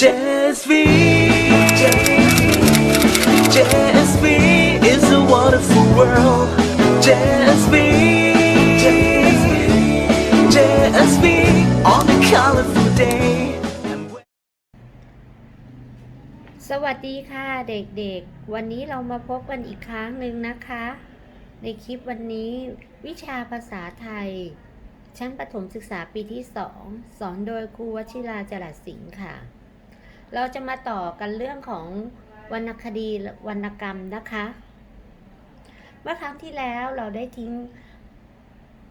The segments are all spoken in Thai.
JSV JSV is a wonderful world JSV JSV on a colorful day สวัสดีค่ะเด็กๆ วันนี้เรามาพบกันอีกครั้งหนึ่งนะคะ ในคลิปวันนี้วิชาภาษาไทย ชั้นประถมศึกษาปีที่2สอนโดยครูวชิราจรัสสิงห์ค่ะ เราจะมาต่อกันเรื่องของวรรณคดีวรรณกรรมนะคะ เมื่อครั้งที่แล้วเราได้ทิ้ง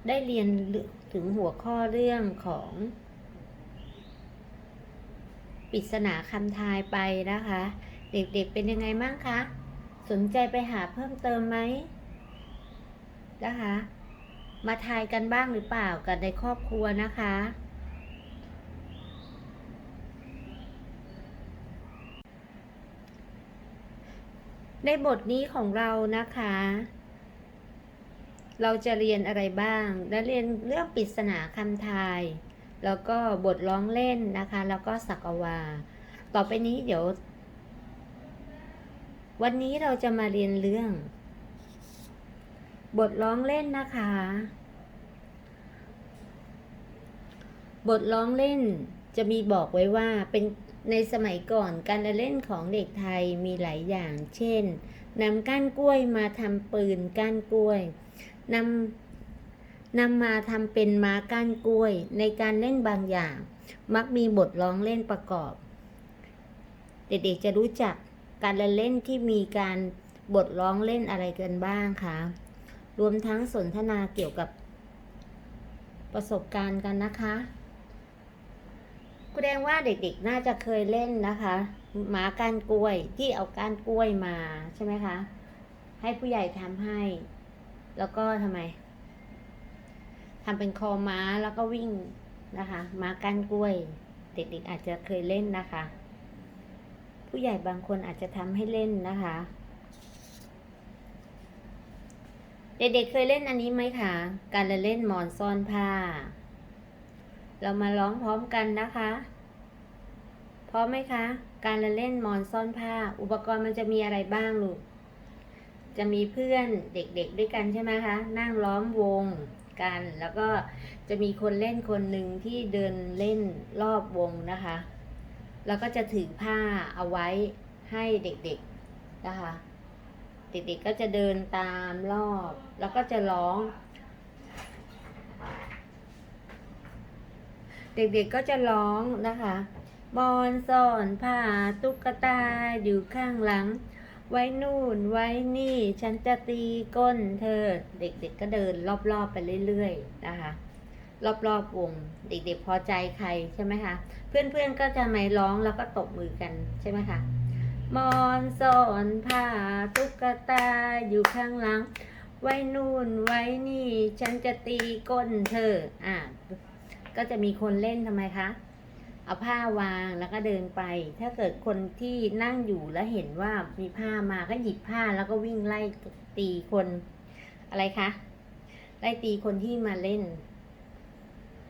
ได้เรียนถึงหัวข้อเรื่องของปริศนาคำทายไปนะคะ เด็กๆเป็นยังไงบ้างคะ สนใจไปหาเพิ่มเติมไหมนะคะ มาทายกันบ้างหรือเปล่ากันในครอบครัวนะคะ ในบทนี้ของเรานะคะ เราจะเรียนอะไรบ้าง และเรียนเรื่องปริศนาคำทาย แล้วก็บทร้องเล่นนะคะ แล้วก็สักวา ต่อไปนี้เดี๋ยว วันนี้เราจะมาเรียนเรื่อง บทร้องเล่นนะคะ บทร้องเล่นจะมีบอกไว้ว่าเป็น ในสมัยก่อนการละเล่นของเด็กไทยมีหลายอย่าง เช่นนำก้านกล้วยมาทำปืนก้านกล้วยนำนำมาทำเป็นม้าก้านกล้วย ในการเล่นบางอย่าง มักมีบทร้องเล่นประกอบ เด็กๆจะรู้จักการละเล่นที่มีการบทร้องเล่นอะไรกันบ้างคะรวมทั้งสนทนาเกี่ยวกับประสบการณ์กันนะคะ แสดงว่าเด็กๆน่าจะเคยเล่นนะคะ หมาก้านกล้วยที่เอาก้านกล้วยมาใช่ไหมคะ ให้ผู้ใหญ่ทำให้ แล้วก็ทำไมทำเป็นคอม้าแล้วก็วิ่งนะคะม้าก้านกล้วย เด็กๆอาจจะเคยเล่นนะคะ ผู้ใหญ่บางคนอาจจะทำให้เล่นนะคะ เด็กๆเคยเล่นอันนี้ไหมคะการเล่นหมอนซ่อนผ้า เรามาร้องพร้อมกันนะคะพร้อมไหมคะ การละเล่นมอนซ่อนผ้า อุปกรณ์มันจะมีอะไรบ้างลูก จะมีเพื่อนเด็กๆด้วยกันใช่ไหมคะ นั่งล้อมวงกัน แล้วก็จะมีคนเล่นคนหนึ่งที่เดินเล่นรอบวงนะคะ แล้วก็จะถือผ้าเอาไว้ให้เด็กๆนะคะ เด็กๆก็จะเดินตามรอบ แล้วก็จะร้อง เด็กๆก็จะร้องนะคะมอนซ่อนผ้าตุ๊กตาอยู่ข้างหลัง ไว้นู่นไว้นี่ฉันจะตีก้นเธอ เด็กๆก็เดินรอบๆไปเรื่อยๆนะคะรอบๆวงเด็กๆพอใจใครใช่ไหมคะเพื่อนๆก็จะไม่ร้องแล้วก็ตบมือกันใช่ไหมคะมอนซอนผ้าตุ๊กตาอยู่ข้างหลัง ไว้นู่นไว้นี่ ฉันจะตีก้นเธออะ ก็จะมีคนเล่นทำไมคะ เอาผ้าวางแล้วก็เดินไป ถ้าเกิดคนที่นั่งอยู่แล้วเห็นว่ามีผ้ามาก็หยิบผ้าแล้วก็วิ่งไล่ตีคนอะไรคะ ไล่ตีคนที่มาเล่น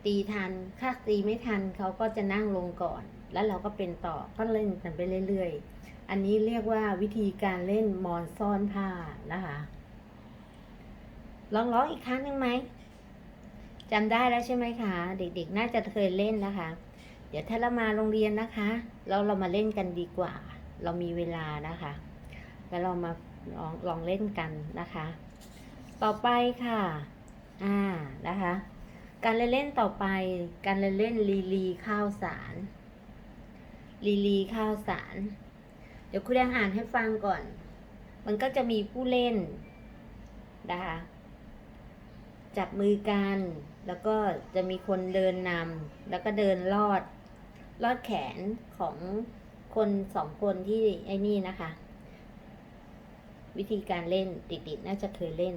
ตีทันถ้าตีไม่ทันเขาก็จะนั่งลงก่อน แล้วเราก็เป็นต่อก็เล่นกันไปเรื่อยๆ อันนี้เรียกว่าวิธีการเล่นมอนซ่อนผ้านะคะลองร้องอีกครั้งหนึ่งไหม จำได้แล้วใช่ไหมคะ เด็กๆ น่าจะเคยเล่นนะคะ เดี๋ยวถ้าเรามาโรงเรียนนะคะเราเรามาเล่นกันดีกว่า เรามีเวลานะคะ แล้วเรามาลองลองเล่นกันนะคะ ต่อไปค่ะ อ่านะคะ การเล่นต่อไป การเล่นลีลีข้าวสารลีลีข้าวสาร เดี๋ยวครูแดงอ่านให้ฟังก่อน มันก็จะมีผู้เล่นนะคะ จับมือกัน แล้วก็จะมีคนเดินนำแล้วก็เดินลอด ลอดแขนของคนสองคนที่ไอ้นี่นะคะ วิธีการเล่นติดๆน่าจะเคยเล่น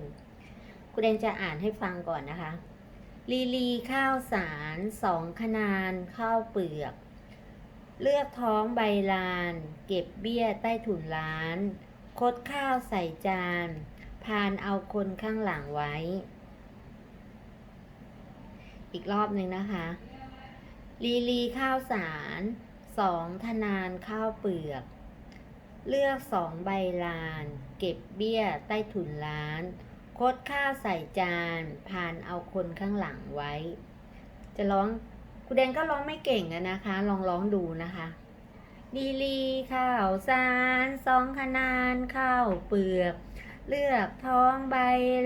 คุณแดงจะอ่านให้ฟังก่อนนะคะ ลีลีข้าวสารสองขนานข้าวเปลือก เลือกท้องใบลาน เก็บเบี้ยใต้ถุนร้าน คดข้าวใส่จาน พานเอาคนข้างหลังไว้ อีกรอบหนึ่งนะคะ ลีลีข้าวสารสองทนานข้าวเปลือก เลือกสองใบลาน เก็บเบี้ยใต้ถุนร้าน คดข้าวใส่จานผ่านเอาคนข้างหลังไว้ จะร้องครูแดงก็ร้องไม่เก่งอะนะคะ ลองร้องดูนะคะลีลีข้าวสารสองขนานข้าวเปลือก เลือกท้องใบ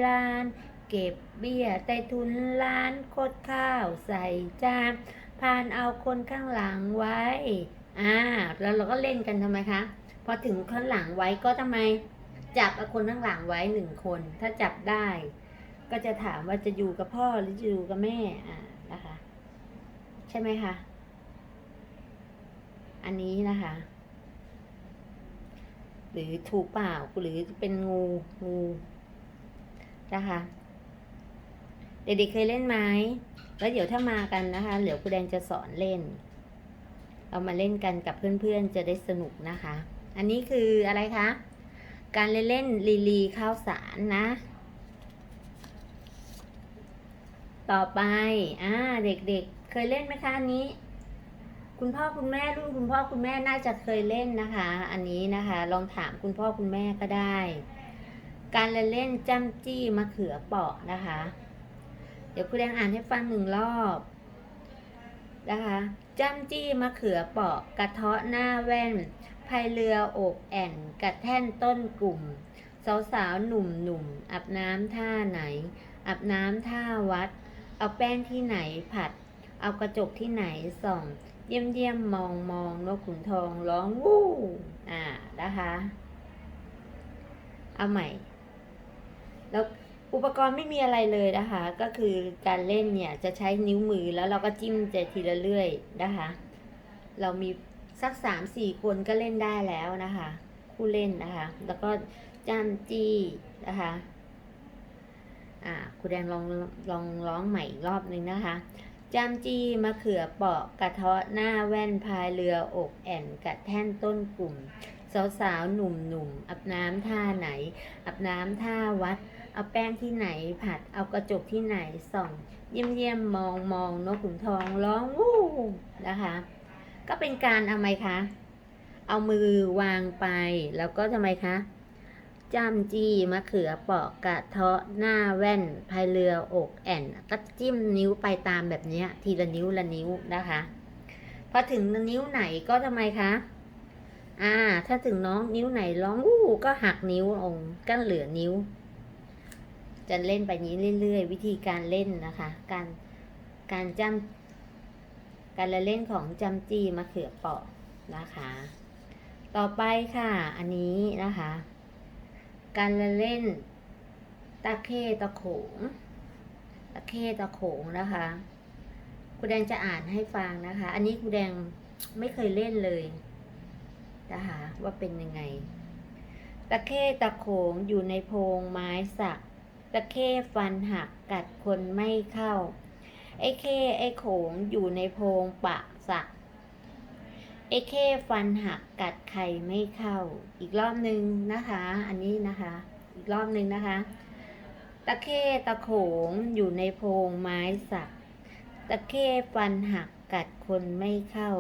ลาน เก็บเบี้ยใต้ทุนล้านคดข้าวใส่จานผ่านเอาคนข้างหลังไว้อ่าแล้วเราก็เล่นกันทำไมคะพอถึงข้างหลังไว้ก็ทำไม จับเอาคนข้างหลังไว้หนึ่งคน ถ้าจับได้ ก็จะถามว่าจะอยู่กับพ่อหรือจะอยู่กับแม่อ่านะคะ ใช่ไหมคะอันนี้นะคะหรือถูกเปล่าหรือเป็นงูงูนะคะ เด็กๆเคยเล่นไหมแล้วเดี๋ยวถ้ามากันนะคะเดี๋ยวครูแดงจะสอนเล่นเรามาเล่นกันกับเพื่อนๆจะได้สนุกนะคะ อันนี้คืออะไรคะ การเล่นเล่นลีลีข้าวสารนะ ต่อไป อ่า เด็กๆ เคยเล่นไหมคะอันนี้ คุณพ่อคุณแม่รุ่นคุณพ่อคุณแม่น่าจะเคยเล่นนะคะ อันนี้นะคะ ลองถามคุณพ่อคุณแม่ก็ได้ การเล่นเล่นจ้ำจี้มะเขือเปาะนะคะ ดี๋ยวครูแดงอ่านให้ฟังหนึ่งรอบนะคะจ้ำจี้มะเขือเปาะกระเทาะหน้าแว่นพายเรือโอบแอ่นกระแท่นต้นกลุ่ม สาวสาวหนุ่มหนุ่มอาบน้ำท่าไหนอาบน้ำท่าวัด เอาแป้งที่ไหนผัด เอากระจกที่ไหนส่อง เยี่ยมเยี่ยมมองมองนกขุนทองร้องวู้อ่านะคะ เอาใหม่ แล้ว อุปกรณ์ไม่มีอะไรเลยนะคะ ก็คือการเล่นเนี่ยจะใช้นิ้วมือแล้วเราก็จิ้มใจทีละเรื่อยนะคะ เรามีสักสามสี่คนก็เล่นได้แล้วนะคะผู้เล่นนะคะ แล้วก็จ้ำจี้นะคะอ่าครูแดงลองลองร้องใหม่อีกรอบหนึ่งนะคะจำจี้มะเขือเปาะกระเทาะหน้าแว่นพายเรือ อกแอ่นกระแท่นต้นกลุ่ม สาวสาวหนุ่มหนุ่มอาบน้ำท่าไหนอาบน้ำท่าวัด เอาแป้งที่ไหนผัด เอากระจกที่ไหนส่อง เยี่ยมเยี่ยมมองมองนกขุนทองร้องวู้นะคะ ก็เป็นการเอาไมคะ เอามือวางไป แล้วก็ทำไมคะจ้ำจี้มะเขือเปาะกระเทาะหน้าแว่นพายเรืออกแอ่นก็จิ้มนิ้วไปตามแบบนี้ทีละนิ้วละนิ้วนะคะ พอถึงนิ้วไหนก็ทำไมคะอ่า ถ้าถึงน้องนิ้วไหนร้องวู้ก็หักนิ้วลงก็เหลือนิ้ว จะเล่นไปนี้เรื่อยๆ วิธีการเล่นนะคะ การการจำการละเล่นของจำจี้มะเขือเปาะนะคะ ต่อไปค่ะ อันนี้นะคะ การละเล่นตะเข้ตะโขงตะเข้ตะโขงนะคะครูแดงจะอ่านให้ฟังนะคะ อันนี้ครูแดงไม่เคยเล่นเลยนะคะว่าเป็นยังไง ตะเข้ตะโขงอยู่ในโพรงไม้สัก ตะเข้ฟันหักกัดคนไม่เข้า ไอ้เข้ไอ้โขงอยู่ในโพรงปะสัก ไอ้เข้ฟันหักกัดใครไม่เข้า อีกรอบหนึ่งนะคะ อันนี้นะคะ อีกรอบหนึ่งนะคะ ตะเข้ตะโขงอยู่ในโพรงไม้สัก ตะเข้ฟันหักกัดคนไม่เข้า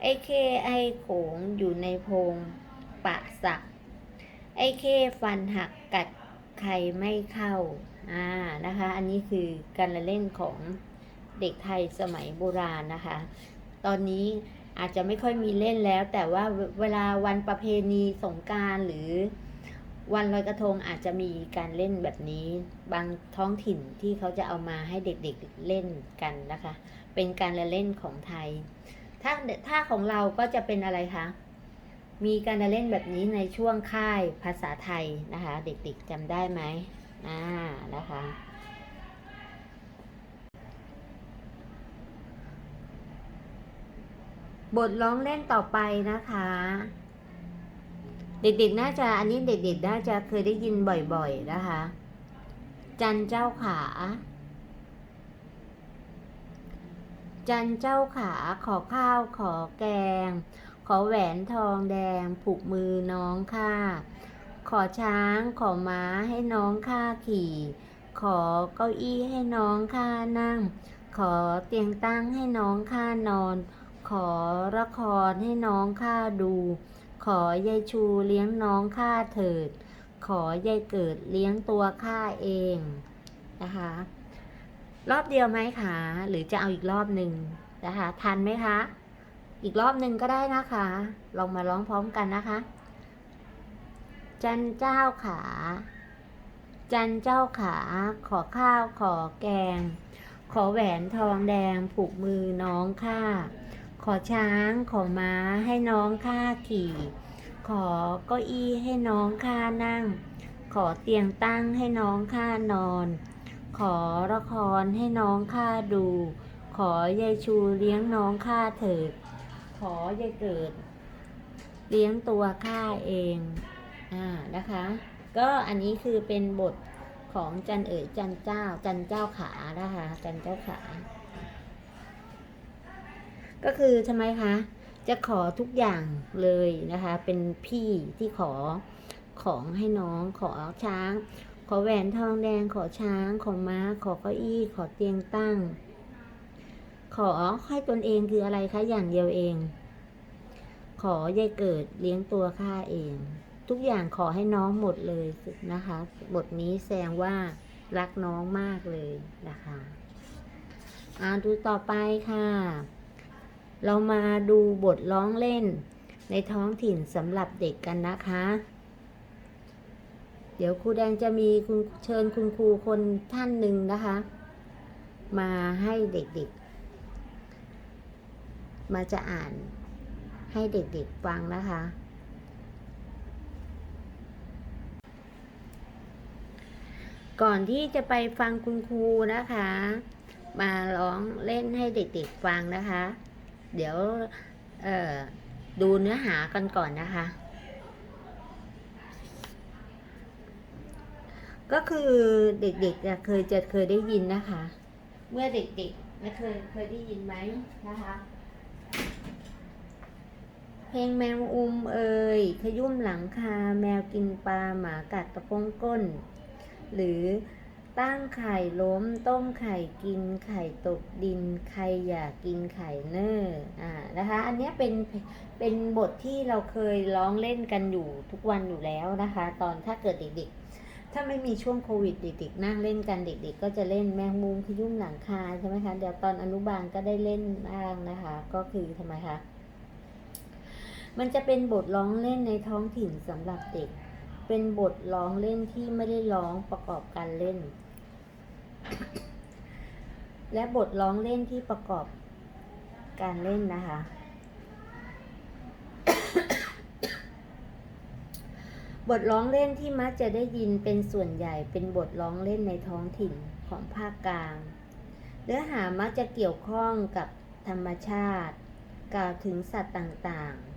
ไอ้เข้ไอ้โขงอยู่ในโพรงปะสัก ไอ้เข้ฟันหักกัด ใครไม่เข้า อ่า นะคะ อันนี้คือการละเล่นของเด็กไทยสมัยโบราณนะคะ ตอนนี้อาจจะไม่ค่อยมีเล่นแล้ว แต่ว่าเวลาวันประเพณีสงการหรือวันลอยกระทงอาจจะมีการเล่นแบบนี้ บางท้องถิ่นที่เขาจะเอามาให้เด็กๆเล่นกันนะคะ เป็นการละเล่นของไทย ถ้าถ้าของเราก็จะเป็นอะไรคะ มีการเล่นแบบนี้ในช่วงค่ายภาษาไทยนะคะ เด็กๆจำได้ไหมอ่านะคะบทร้องเล่นต่อไปนะคะ เด็กๆน่าจะอันนี้เด็กๆน่าจะเคยได้ยินบ่อยๆนะคะ จันเจ้าขา จันเจ้าขาขอข้าวขอแกง ขอแหวนทองแดงผูกมือน้องข้า ขอช้างขอม้าให้น้องข้าขี่ ขอเก้าอี้ให้น้องข้านั่ง ขอเตียงตั้งให้น้องข้านอน ขอละครให้น้องข้าดู ขอยายชูเลี้ยงน้องข้าเถิด ขอยายเกิดเลี้ยงตัวข้าเองนะคะรอบเดียวไหมคะ หรือจะเอาอีกรอบหนึ่งนะคะ ทันไหมคะ อีกรอบหนึ่งก็ได้นะคะ ลองมาร้องพร้อมกันนะคะ จันเจ้าขา จันเจ้าขา ขอข้าวขอแกง ขอแหวนทองแดงผูกมือน้องข้า ขอช้างขอม้าให้น้องข้าขี่ ขอเก้าอี้ให้น้องข้านั่ง ขอเตียงตั้งให้น้องข้านอน ขอละครให้น้องข้าดู ขอยายชูเลี้ยงน้องข้าเถิด ขอยายเกิด เลี้ยงตัวข้าเองอ่านะคะ ก็อันนี้คือเป็นบทของจันเอ๋ยจันเจ้า จันเจ้าขานะคะจันเจ้าขา ก็คือทำไมคะจะขอทุกอย่างเลยนะคะ เป็นพี่ที่ขอของให้น้องขอช้าง ขอแหวนทองแดงขอช้าง ขอม้า ขอเก้าอี้ ขอเตียงตั้ง ขอให้ตนเองคืออะไรคะอย่างเดียวเอง ขอยายเกิดเลี้ยงตัวข้าเอง ทุกอย่างขอให้น้องหมดเลยนะคะ บทนี้แสดงว่ารักน้องมากเลยนะคะอ่าดูต่อไปค่ะ เรามาดูบทร้องเล่น ในท้องถิ่นสำหรับเด็กกันนะคะ เดี๋ยวครูแดงจะมีคุณเชิญคุณครูคนท่านหนึ่งนะคะ มาให้เด็กๆ มาจะอ่านให้เด็กๆฟังนะคะ ก่อนที่จะไปฟังคุณครูนะคะ มาร้องเล่นให้เด็กๆฟังนะคะ เดี๋ยวดูเนื้อหากันก่อนนะคะ ก็คือเด็กๆเคยจะเคยได้ยินนะคะ เมื่อเด็กๆเคยเคยได้ยินไหมนะคะ เพลงแมวอุ้มเอ่ยขยุ่มหลังคาแมวกินปลาหมากัดตะปงก้น หรือตั้งไข่ล้มต้มไข่กินไข่ตกดิน ใครอยากกินไข่เนอร์อ่านะคะ อันนี้เป็นเป็นบทที่เราเคยร้องเล่นกันอยู่ทุกวันอยู่แล้วนะคะ ตอนถ้าเกิดเด็กๆ ถ้าไม่มีช่วงโควิดเด็กๆนั่งเล่นกันเด็ก ๆ ก็จะเล่นแมงมุมขยุ่มหลังคาใช่ไหมคะเดี๋ยวตอนอนุบาลก็ได้เล่นบ้างนะคะ ก็คือทำไมคะ มันจะเป็นบทร้องเล่นในท้องถิ่นสำหรับเด็ก เป็นบทร้องเล่นที่ไม่ได้ร้องประกอบการเล่น และบทร้องเล่นที่ประกอบการเล่นนะคะ บทร้องเล่นที่มักจะได้ยินเป็นส่วนใหญ่เป็นบทร้องเล่นในท้องถิ่นของภาคกลาง เนื้อหามักจะเกี่ยวข้องกับธรรมชาติ กล่าวถึงสัตว์ต่างๆ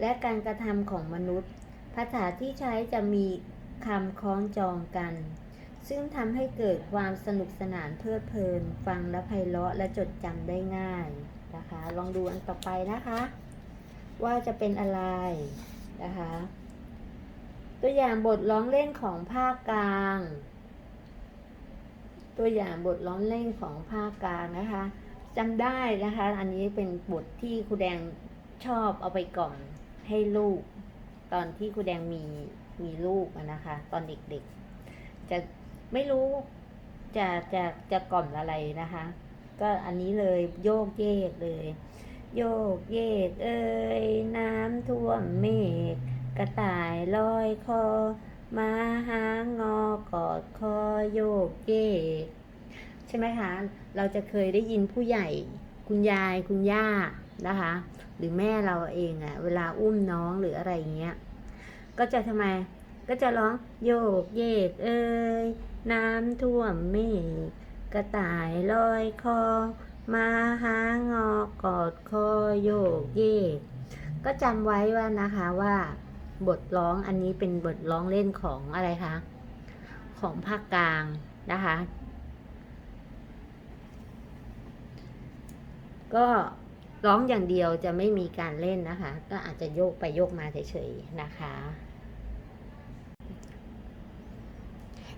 และการกระทำของมนุษย์ ภาษาที่ใช้จะมีคำคล้องจองกัน ซึ่งทำให้เกิดความสนุกสนานเพลิดเพลิน ฟังและไพเราะและจดจำได้ง่ายนะคะ ลองดูอันต่อไปนะคะ ว่าจะเป็นอะไรนะคะ ตัวอย่างบทร้องเล่นของภาคกลาง ตัวอย่างบทร้องเล่นของภาคกลางนะคะจำได้นะคะ อันนี้เป็นบทที่ครูแดงชอบเอาไปกล่อม ให้ลูก ตอนที่ครูแดงมีมีลูกนะคะ ตอนเด็กๆ จะไม่รู้จะจะจะกล่อมอะไรนะคะ ก็อันนี้เลยโยกเยกเลย โยกเยก เอ้ยน้ำท่วมเมฆกระต่ายลอยคอมาหางอกอดคอโยกเยก ใช่ไหมคะ เราจะเคยได้ยินผู้ใหญ่ คุณยายคุณย่า นะคะ หรือแม่เราเองอะเวลาอุ้มน้องหรืออะไรเงี้ย ก็จะทำไมก็จะร้องโยกเยกเอ้ยน้ำท่วมเมฆกระต่ายลอยคอ มาหางอกอดคอโยกเยก ก็จำไว้ว่านะคะว่า บทร้องอันนี้เป็นบทร้องเล่นของอะไรคะ ของภาคกลางนะคะ ก็ ร้องอย่างเดียวจะไม่มีการเล่นนะคะ ก็อาจจะโยกไปโยกมาเฉยๆนะคะ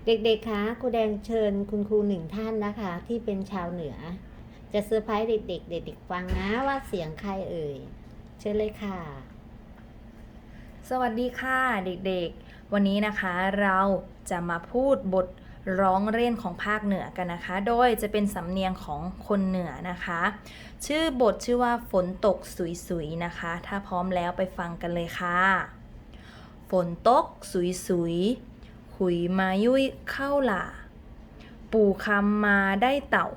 เด็กๆคะครูแดงเชิญคุณครูหนึ่งท่านนะคะ ที่เป็นชาวเหนือ จะเซอร์ไพรส์เด็กๆเด็กๆฟังนะว่าเสียงใครเอ่ยเชิญเลยค่ะ สวัสดีค่ะเด็กๆ วันนี้นะคะเราจะมาพูดบท ร้องเล่นของภาคเหนือกันนะคะ โดยจะเป็นสำเนียงของคนเหนือนะคะ ชื่อบทชื่อว่าฝนตกสุยๆนะคะ ถ้าพร้อมแล้วไปฟังกันเลยค่ะ ฝนตกสุยๆขุยมายุยเข้าหล่าปู่คำมาได้เต่า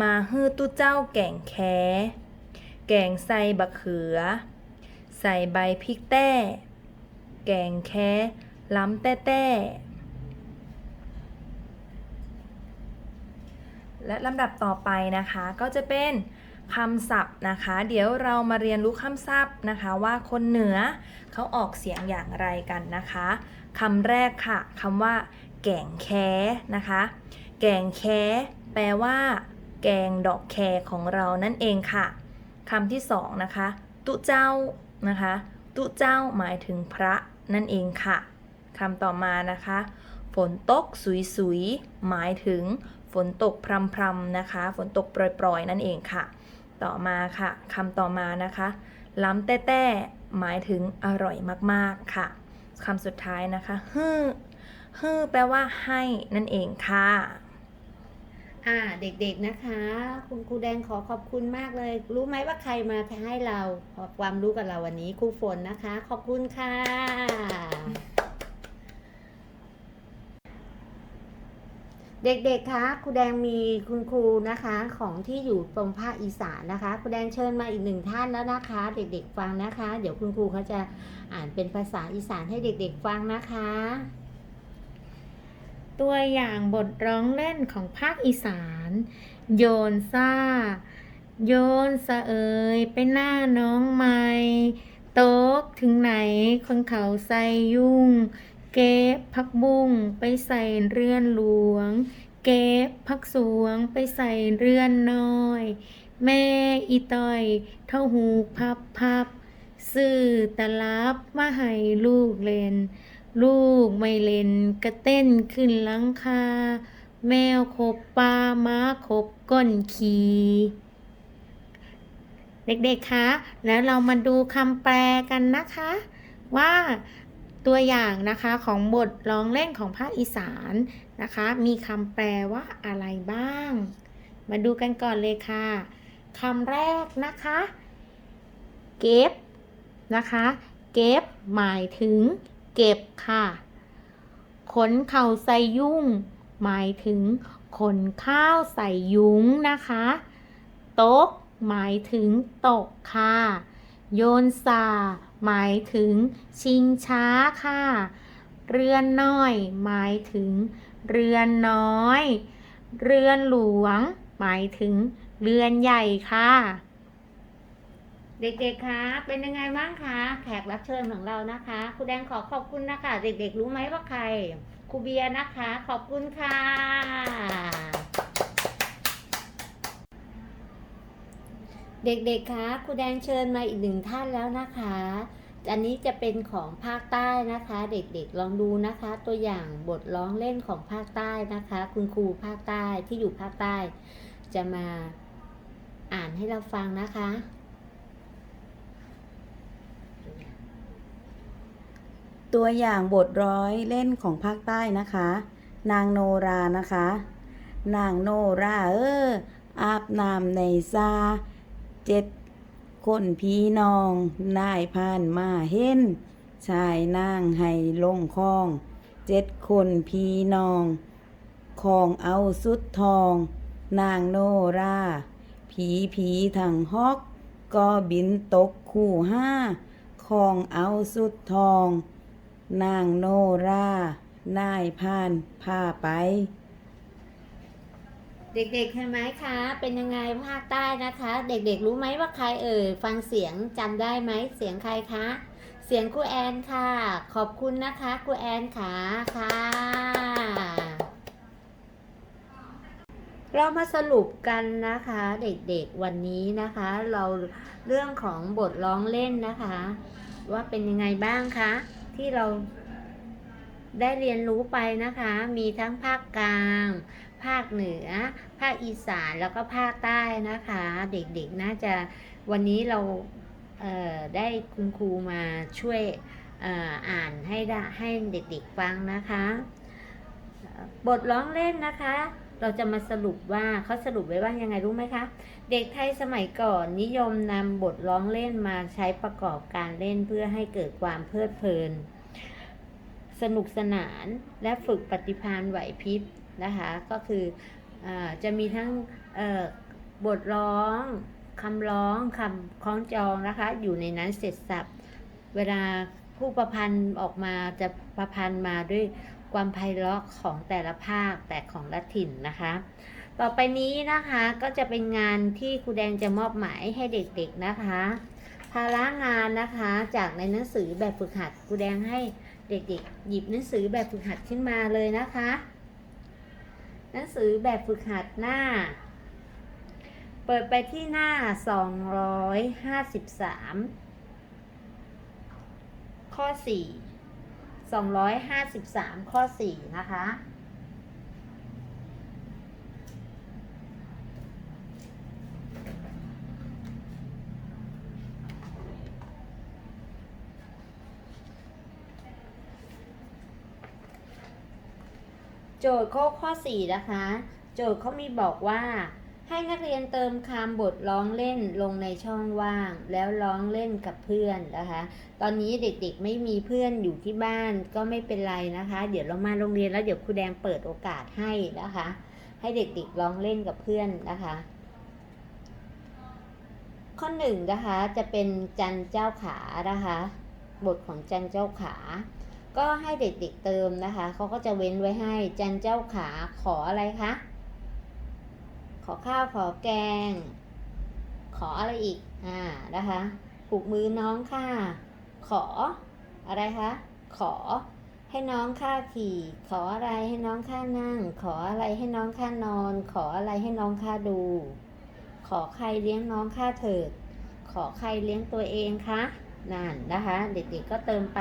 มาฮื้อตู้เจ้าแก่งแคแกงใส่บะเขือ ใส่ใบพริกแต้ แกงแคล้ำแต้แต้ และลำดับต่อไปนะคะ ก็จะเป็นคำศัพท์นะคะ เดี๋ยวเรามาเรียนรู้คำศัพท์นะคะ ว่าคนเหนือเขาออกเสียงอย่างไรกันนะคะคำแรกค่ะคำว่า แกงแค่นะคะ แกงแค่แปลว่า แกงดอกแคของเรานั่นเองค่ะคำที่สองนะคะ ตุเจ้านะคะ ตุเจ้าหมายถึงพระนั่นเองค่ะคำต่อมานะคะ ฝนตกสุยสุยๆหมายถึง ฝนตกพรำๆนะคะ ฝนตกโปรยๆ นั่นเองค่ะ ต่อมาค่ะคำต่อมานะคะ ล้ำแต้แต้หมายถึงอร่อยมากๆค่ะคำสุดท้ายนะคะฮือฮือแปลว่าให้นั่นเองค่ะอ่าเด็กๆนะคะ คุณครูแดงขอขอบคุณมากเลย รู้ไหมว่าใครมาให้เราขอความรู้กับเราวันนี้ครูฝนนะคะ ขอบคุณค่ะ เด็กๆ คะครูแดงมีคุณครูนะคะของที่อยู่ตรงภาคอีสานนะคะครูแดงเชิญมาอีกหนึ่งท่านแล้วนะคะ เด็กๆฟังนะคะ เดี๋ยวคุณครูเขาจะอ่านเป็นภาษาอีสานให้เด็กๆฟังนะคะ ตัวอย่างบทร้องเล่นของภาคอีสาน โยนซ่า โยนสะเอยไปหน้าน้องไม้โต๊กถึงไหนคนเขาใส่ยุ่ง เก็บพักบุ้งไปใส่เรือนหลวง เก็บพักสวงไปใส่เรือนน้อย แม่อีต้อยเท่าหูพับพับซื้อตะลับมาให้ลูกเล่น ลูกไม่เล่นก็เต้นขึ้นหลังคา แมวขบปลาม้าขบก้นขีเด็กๆ คะ แล้วเรามาดูคำแปลกันนะคะ ว่า ตัวอย่างนะคะของบทร้องเล่นของภาคอีสานนะคะ มีคำแปลว่าอะไรบ้าง มาดูกันก่อนเลยค่ะคำแรกนะคะ เก็บนะคะ เก็บหมายถึง เก็บค่ะ ขนเข่าใส่ยุ่ง หมายถึง ขนข้าวใส่ยุ้งนะคะต๊ะหมายถึงตกค่ะ โยนซา หมายถึงชิงช้าค่ะ เรือนน้อย หมายถึง เรือนน้อย เรือนหลวง หมายถึง เรือนใหญ่ค่ะ เด็กๆ คะ เป็นยังไงบ้างคะ แขกรับเชิญของเรานะคะครูแดงขอขอบคุณนะคะ เด็กๆ รู้ไหมว่าใครครูเบียร์นะคะ ขอบคุณค่ะ เด็กๆ คะครูแดงเชิญมาอีกหนึ่งท่านแล้วนะคะ อันนี้จะเป็นของภาคใต้นะคะ เด็กๆ ลองดูนะคะ ตัวอย่างบทร้องเล่นของภาคใต้นะคะ คุณครูภาคใต้ที่อยู่ภาคใต้ จะมาอ่านให้เราฟังนะคะ ตัวอย่างบทร้อยเล่นของภาคใต้นะคะ นางโนรานะคะ นางโนราเอออาบน้ำในซา เจ็ดคนพี่น้องนายผ่านมาเห็นชายนางให้ลงคลอง เจ็ดคนพี่น้องคองเอาสุดทอง นางโนรา ผีผีถังฮอก ก็บินตกคู่ห้าคองเอาสุดทอง นางโนรา นายพานพาไป เด็กๆเห็นไหมคะ เป็นยังไงภาคใต้นะคะ เด็กๆรู้ไหมว่าใครเอ่ย ฟังเสียงจำได้ไหม เสียงใครคะ เสียงครูแอนค่ะ ขอบคุณนะคะครูแอนค่ะค่ะ เรามาสรุปกันนะคะ เด็กๆวันนี้นะคะ เราเรื่องของบทร้องเล่นนะคะ ว่าเป็นยังไงบ้างคะ ที่เราได้เรียนรู้ไปนะคะ มีทั้งภาคกลาง ภาคเหนือ ภาคอีสานแล้วก็ภาคใต้นะคะ เด็กๆน่าจะวันนี้เราเได้คุณครูมาช่วยอ่ออ่านให้ให้เด็กๆฟังนะคะ บทร้องเล่นนะคะ เราจะมาสรุปว่าเขาสรุปไว้ว่ายังไงรู้ไหมคะ เด็กไทยสมัยก่อนนิยมนำบทร้องเล่นมาใช้ประกอบการเล่นเพื่อให้เกิดความเพลิดเพลิน สนุกสนานและฝึกปฏิภาณไหวพริบ นะคะก็คืออจะมีทั้งบทร้องคำร้องคำคล้องจองนะคะ อยู่ในนั้นเสร็จสับเวลาผู้ประพันธ์ออกมาจะประพันธ์มาด้วยความไพเราะของแต่ละภาคแต่ของละถิ่นนะคะ ต่อไปนี้นะคะก็จะเป็นงานที่ครูแดงจะมอบหมายให้เด็กๆนะคะ ภาระงานนะคะจากในหนังสือแบบฝึกหัดครูแดงให้เด็กๆ หยิบหนังสือแบบฝึกหัดขึ้นมาเลยนะคะ หนังสือแบบฝึกหัดหน้า เปิดไปที่หน้า 253 ข้อ 4 253 ข้อ 4 นะคะ โจทย์ข้อข้อ 4 นะคะ โจทย์เขามีบอกว่า ให้นักเรียนเติมคำบทร้องเล่นลงในช่องว่าง แล้วร้องเล่นกับเพื่อนนะคะ ตอนนี้เด็กๆไม่มีเพื่อนอยู่ที่บ้านก็ไม่เป็นไรนะคะ เดี๋ยวเรามาโรงเรียนแล้วเดี๋ยวครูแดงเปิดโอกาสให้นะคะ ให้เด็กๆร้องเล่นกับเพื่อนนะคะ ข้อหนึ่งนะคะจะเป็นจันเจ้าขานะคะ บทของจันเจ้าขา ก็ให้เด็กๆเติมนะคะ เขาก็จะเว้นไว้ให้จันเจ้าขาขออะไรคะ ขอข้าวขอแกง ขออะไรอีก อ่า นะคะผูกมือน้องค่ะ ขอ อะไรคะ ขอ ให้น้องค่าขี่ ขออะไรให้น้องค่านั่ง ขออะไรให้น้องค่านอน ขออะไรให้น้องค่าดู ขอใครเลี้ยงน้องค่าเถิด ขอใครเลี้ยงตัวเองคะ นั่นนะคะ เด็กๆก็เติมไป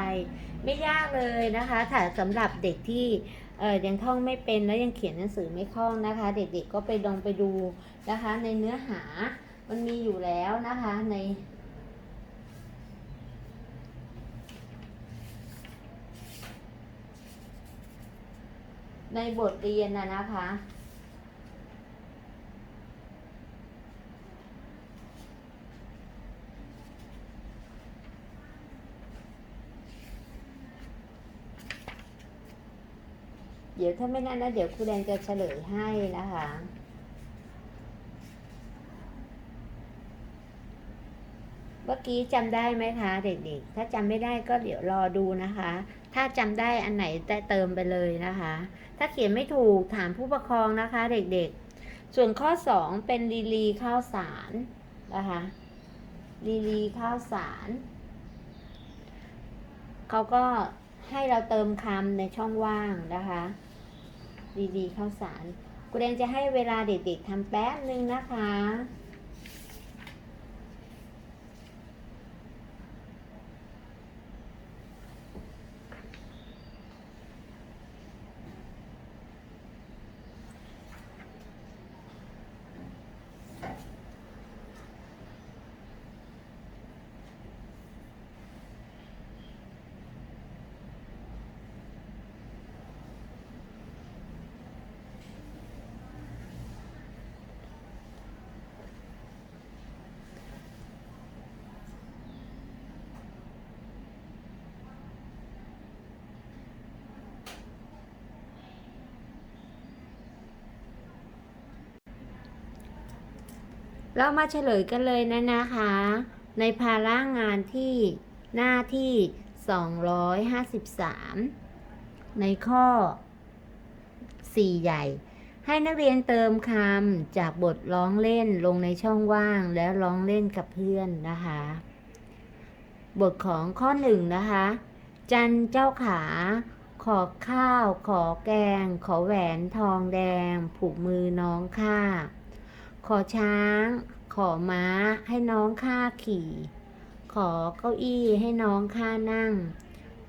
ไม่ยากเลยนะคะถ้าสำหรับเด็กที่เออยังท่องไม่เป็นแล้วยังเขียนหนังสือไม่คล่องนะคะ เด็กๆก็ไปลองไปดูนะคะ ในเนื้อหามันมีอยู่แล้วนะคะในในบทเรียนนะนะคะ ดี๋ยวถ้าไม่นั่นนะเดี๋ยวครูแดงจะเฉลยให้นะคะ เมื่อกี้จำได้ไหมคะ เด็กๆ ถ้าจำไม่ได้ก็เดี๋ยวรอดูนะคะ ถ้าจำได้อันไหนแต่เติมไปเลยนะคะ ถ้าเขียนไม่ถูกถามผู้ปกครองนะคะ เด็กๆ ส่วนข้อ 2 เป็นลีลีข้าวสารนะคะลีลีข้าวสารเขาก็ให้เราเติมคำในช่องว่างนะคะ ดีๆ ข้าวสารกูแดงจะให้เวลาเด็กๆทำแป๊บนึงนะคะ เรามาเฉลยกันเลยนะนะคะ ในภาระงานที่หน้าที่ 253 ในข้อ 4 ใหญ่ ให้นักเรียนเติมคำจากบทร้องเล่นลงในช่องว่างแล้วร้องเล่นกับเพื่อนนะคะ บทของข้อ 1 นะคะ จันเจ้าขา ขอข้าว ขอแกง ขอแหวนทองแดง ผูกมือน้องข้า ขอช้าง ขอม้าให้น้องข้าขี่ ขอเก้าอี้ให้น้องข้านั่ง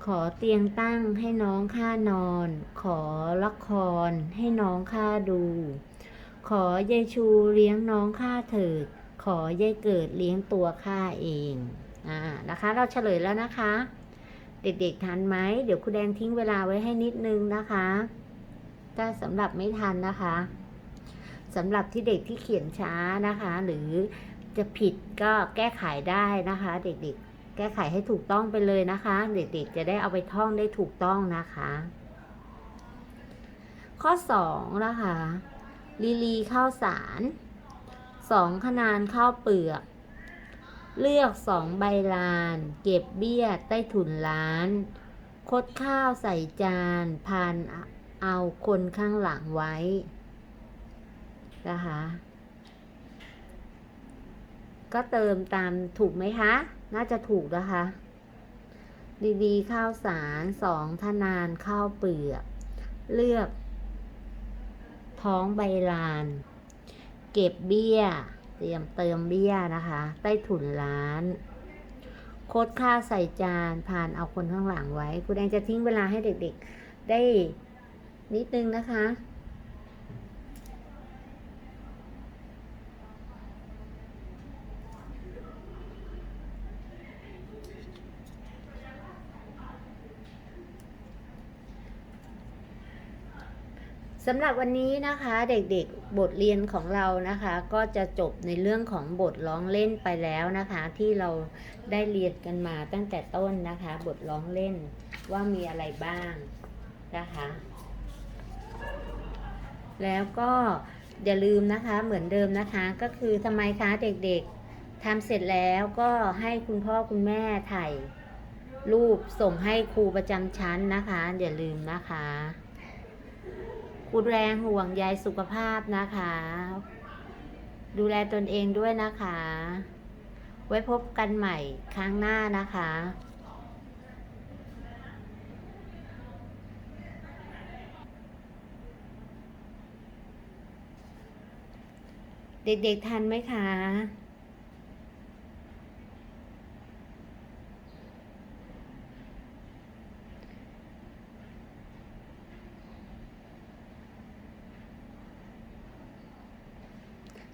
ขอเตียงตั้งให้น้องข้านอน ขอละครให้น้องข้าดู ขอยายชูเลี้ยงน้องข้าเถิด ขอยายเกิดเลี้ยงตัวข้าเอง อ่า นะคะ เราเฉลยแล้วนะคะ เด็กๆทันไหม เดี๋ยวครูแดงทิ้งเวลาไว้ให้นิดนึงนะคะ ถ้าสำหรับไม่ทันนะคะ สำหรับที่เด็กที่เขียนช้านะคะ หรือจะผิดก็แก้ไขได้นะคะ เด็กๆ แก้ไขให้ถูกต้องไปเลยนะคะ เด็กๆ จะได้เอาไปท่องได้ถูกต้องนะคะ ข้อ2นะคะลีลีข้าวสารสองขนานข้าวเปลือกเลือกสองใบลาน เก็บเบี้ยใต้ถุนร้าน คดข้าวใส่จานพานเอาคนข้างหลังไว้ นะคะ ก็เติมตามถูกไหมคะ น่าจะถูกนะคะ ดีๆ ข้าวสารสองทนานข้าวเปลือก เลือก ท้องใบลาน เก็บเบี้ย เตรียมเติมเบี้ยนะคะ ใต้ถุนร้านโคดข้าใส่จานผ่านเอาคนข้างหลังไว้ คุณแดงจะทิ้งเวลาให้เด็กๆ ได้นิดนึงนะคะ สำหรับวันนี้นะคะเด็กๆบทเรียนของเรานะคะ ก็จะจบในเรื่องของบทร้องเล่นไปแล้วนะคะ ที่เราได้เรียนกันมาตั้งแต่ต้นนะคะ บทร้องเล่นว่ามีอะไรบ้างนะคะ แล้วก็อย่าลืมนะคะเหมือนเดิมนะคะ ก็คือทำไมคะเด็กๆทำเสร็จแล้วก็ให้คุณพ่อคุณแม่ถ่ายรูปส่งให้ครูประจำชั้นนะคะ อย่าลืมนะคะ คุณแรงห่วงใยสุขภาพนะคะ ดูแลตนเองด้วยนะคะ ไว้พบกันใหม่ครั้งหน้านะคะเด็กๆทันไหมคะ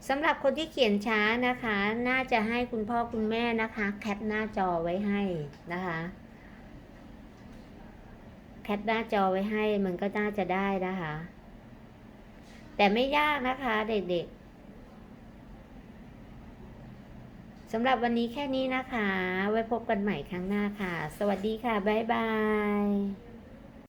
สำหรับคนที่เขียนช้านะคะ น่าจะให้คุณพ่อคุณแม่นะคะ แคปหน้าจอไว้ให้นะคะ แคปหน้าจอไว้ให้มันก็น่าจะได้นะคะ แต่ไม่ยากนะคะเด็กๆสำหรับวันนี้แค่นี้นะคะ ไว้พบกันใหม่ครั้งหน้าค่ะ สวัสดีค่ะ บ๊ายบาย